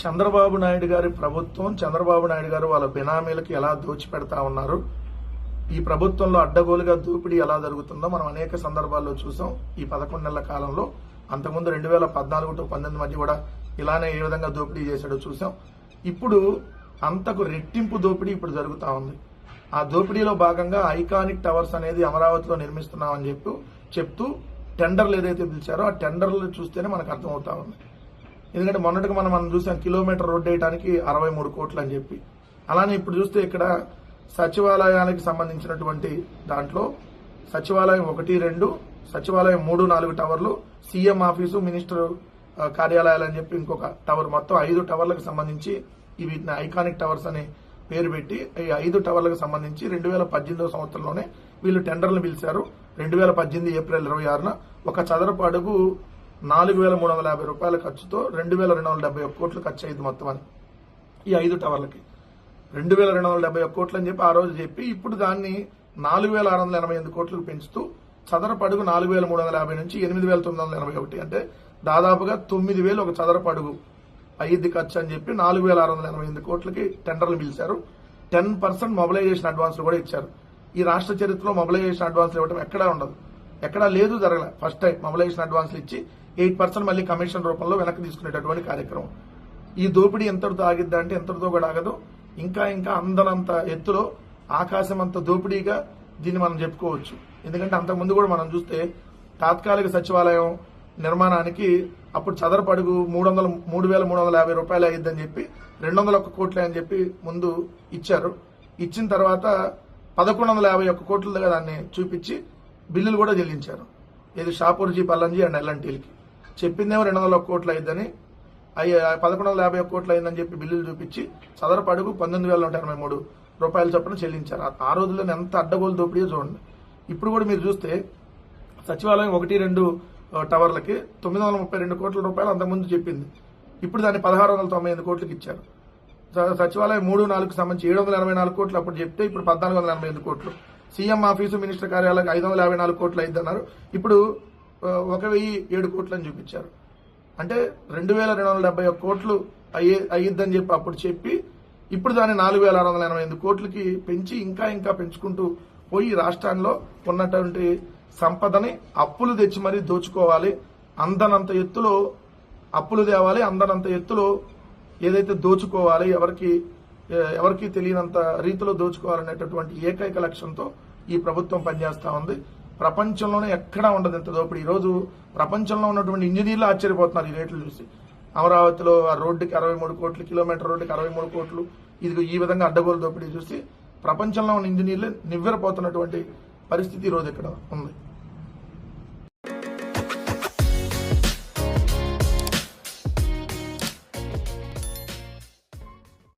చంద్రబాబు నాయుడు గారి ప్రభుత్వం చంద్రబాబు నాయుడు గారు వాళ్ళ బినామీలకు ఎలా దోచిపెడతా ఉన్నారు? ఈ ప్రభుత్వంలో అడ్డగోలుగా దోపిడీ ఎలా జరుగుతుందో మనం అనేక సందర్భాల్లో చూసాం. ఈ పదకొండు నెలల కాలంలో అంతకుముందు రెండు వేల పద్నాలుగు టు పంతొమ్మిది మధ్య కూడా ఇలానే ఏ విధంగా దోపిడీ చేశాడో చూసాం. ఇప్పుడు అంతకు రెట్టింపు దోపిడీ ఇప్పుడు జరుగుతూ ఉంది. ఆ దోపిడీలో భాగంగా ఐకానిక్ టవర్స్ అనేది అమరావతిలో నిర్మిస్తున్నామని చెప్పి చెప్తూ టెండర్లు ఏదైతే పిలిచారో ఆ టెండర్లు చూస్తేనే మనకు అర్థమవుతా ఉంది. ఎందుకంటే మొన్నటికి మనం మనం చూసాం కిలోమీటర్ రోడ్ వేయడానికి అరవై మూడు కోట్లు అని చెప్పి. అలానే ఇప్పుడు చూస్తే ఇక్కడ సచివాలయానికి సంబంధించినటువంటి దాంట్లో సచివాలయం ఒకటి రెండు సచివాలయం మూడు నాలుగు టవర్లు సీఎం ఆఫీసు మినిస్టర్ కార్యాలయాలు అని చెప్పి ఇంకొక టవర్ మొత్తం ఐదు టవర్లకు సంబంధించి ఈ వీటిని ఐకానిక్ టవర్స్ అని పేరు పెట్టి ఈ ఐదు టవర్లకు సంబంధించి రెండు వేల పద్దెనిమిదవ సంవత్సరంలోనే వీళ్ళు టెండర్లు పిలిచారు. రెండు వేల పద్దెనిమిది ఏప్రిల్ ఇరవై ఆరున ఒక చదరపు అడుగు నాలుగు వేల మూడు వందల యాభై రూపాయల ఖర్చుతో రెండు వేల రెండు వందల డెబ్బై ఒక్క కోట్లు ఖర్చు అయింది మొత్తం అని ఈ ఐదు టవర్లకి. రెండు వేల రెండు వందల డెబ్బై ఒక్క కోట్లు అని చెప్పి ఆ రోజు చెప్పి ఇప్పుడు దాన్ని నాలుగు వేల ఆరు వందల ఎనభై ఎనిమిది కోట్లకు పెంచుతూ చదరపడుగు నాలుగు వేల మూడు వందల యాభై నుంచి ఎనిమిది వేల తొమ్మిది వందల ఎనభై ఒకటి. అంటే దాదాపుగా తొమ్మిది వేలు ఒక చదరపడుగు అయ్యిద్ది ఖర్చు అని చెప్పి నాలుగు వేల ఆరు వందల ఎనభై ఎనిమిది కోట్లకి టెండర్లు పిలిచారు. టెన్ పర్సెంట్ మొబిలైజేషన్ అడ్వాన్స్లు కూడా ఇచ్చారు. ఈ రాష్ట్ర చరిత్రలో మొబిలైజేషన్ అడ్వాన్స్ ఇవ్వడం ఎక్కడా ఉండదు. ఎక్కడా లేదు జరగలే. ఫస్ట్ టైం మొబిలైజేషన్ అడ్వాన్స్లు ఇచ్చి ఎయిట్ పర్సెంట్ మళ్ళీ కమిషన్ రూపంలో వెనక్కి తీసుకునేటటువంటి కార్యక్రమం. ఈ దోపిడీ ఎంతటితో ఆగిద్దా అంటే ఎంతటితో కూడా ఆగదు. ఇంకా ఇంకా అందనంత ఎత్తులో ఆకాశం అంత దోపిడీగా దీన్ని మనం చెప్పుకోవచ్చు. ఎందుకంటే అంతకుముందు కూడా మనం చూస్తే తాత్కాలిక సచివాలయం నిర్మాణానికి అప్పుడు చదరపడుగు మూడు వందల మూడు వేల మూడు వందల యాభై రూపాయలు అయ్యిద్దని చెప్పి రెండు వందల ఒక్క కోట్లే అని చెప్పి ముందు ఇచ్చారు. ఇచ్చిన తర్వాత పదకొండు వందల యాభై ఒక్క కోట్లుగా దాన్ని చూపించి బిల్లులు కూడా చెల్లించారు. ఇది షాపూర్జీ పల్లంజీ అండ్ ఎల్ఎన్టీలకి చెప్పిందేమో రెండు వందల ఒక్క కోట్లు అయిందని అయ్యి పదకొండు వందల యాభై ఒక్క కోట్లు అయిందని చెప్పి బిల్లులు చూపించి చదరపు అడుగు పంతొమ్మిది వేల నూట ఎనభై మూడు రూపాయల చొప్పున చెల్లించారు. ఆ- రోజుల్లో ఎంత అడ్డగోలు దోపిడీ చూడండి. ఇప్పుడు కూడా మీరు చూస్తే సచివాలయం ఒకటి రెండు టవర్లకి తొమ్మిది వందల ముప్పై రెండు కోట్ల రూపాయలు అంతకుముందు చెప్పింది. ఇప్పుడు దాన్ని పదహారు వందల తొంభై ఎనిమిది కోట్లకి ఇచ్చారు. సచివాలయం మూడు నాలుగు సంబంధించి ఏడు వందల ఎనభై నాలుగు కోట్లు అప్పుడు చెప్తే ఇప్పుడు పద్నాలుగు వందల ఎనభై ఎనిమిది కోట్లు. సీఎం ఆఫీసు మినిస్టర్ కార్యాలయం ఐదు వందల యాభై నాలుగు కోట్లు అయిందన్నారు ఇప్పుడు ఒక వెయ్యి ఏడు కోట్లు అని చూపించారు. అంటే రెండు వేల రెండు వందల డెబ్బై ఒక్క కోట్లు అయ్యే అయ్యిద్దని చెప్పి అప్పుడు చెప్పి ఇప్పుడు దాన్ని నాలుగు వేల ఆరు వందల ఎనభై ఎనిమిది కోట్లకి పెంచి ఇంకా ఇంకా పెంచుకుంటూ పోయి రాష్ట్రాల్లో ఉన్నటువంటి సంపదని అప్పులు తెచ్చి మరీ దోచుకోవాలి. అందనంత ఎత్తులో అప్పులు తేవాలి అందనంత ఎత్తులో ఏదైతే దోచుకోవాలి ఎవరికి ఎవరికి తెలియనంత రీతిలో దోచుకోవాలనేటటువంటి ఏకైక లక్ష్యంతో ఈ ప్రభుత్వం పనిచేస్తా ఉంది. ప్రపంచంలోనే ఎక్కడా ఉండదు ఇంత దోపిడీ. ఈరోజు రోజు ప్రపంచంలో ఉన్నటువంటి ఇంజనీర్లు ఆశ్చర్యపోతున్నారు ఈ రేట్లు చూసి. అమరావతిలో ఆ రోడ్డుకి అరవై మూడు కోట్లు కిలోమీటర్ రోడ్డుకి అరవై మూడు కోట్లు ఇది ఈ విధంగా అడ్డగోలు దోపిడీ చూసి ప్రపంచంలో ఉన్న ఇంజనీర్లు నివ్వెరపోతున్నటువంటి పరిస్థితి ఈరోజు రోజు ఇక్కడ ఉంది.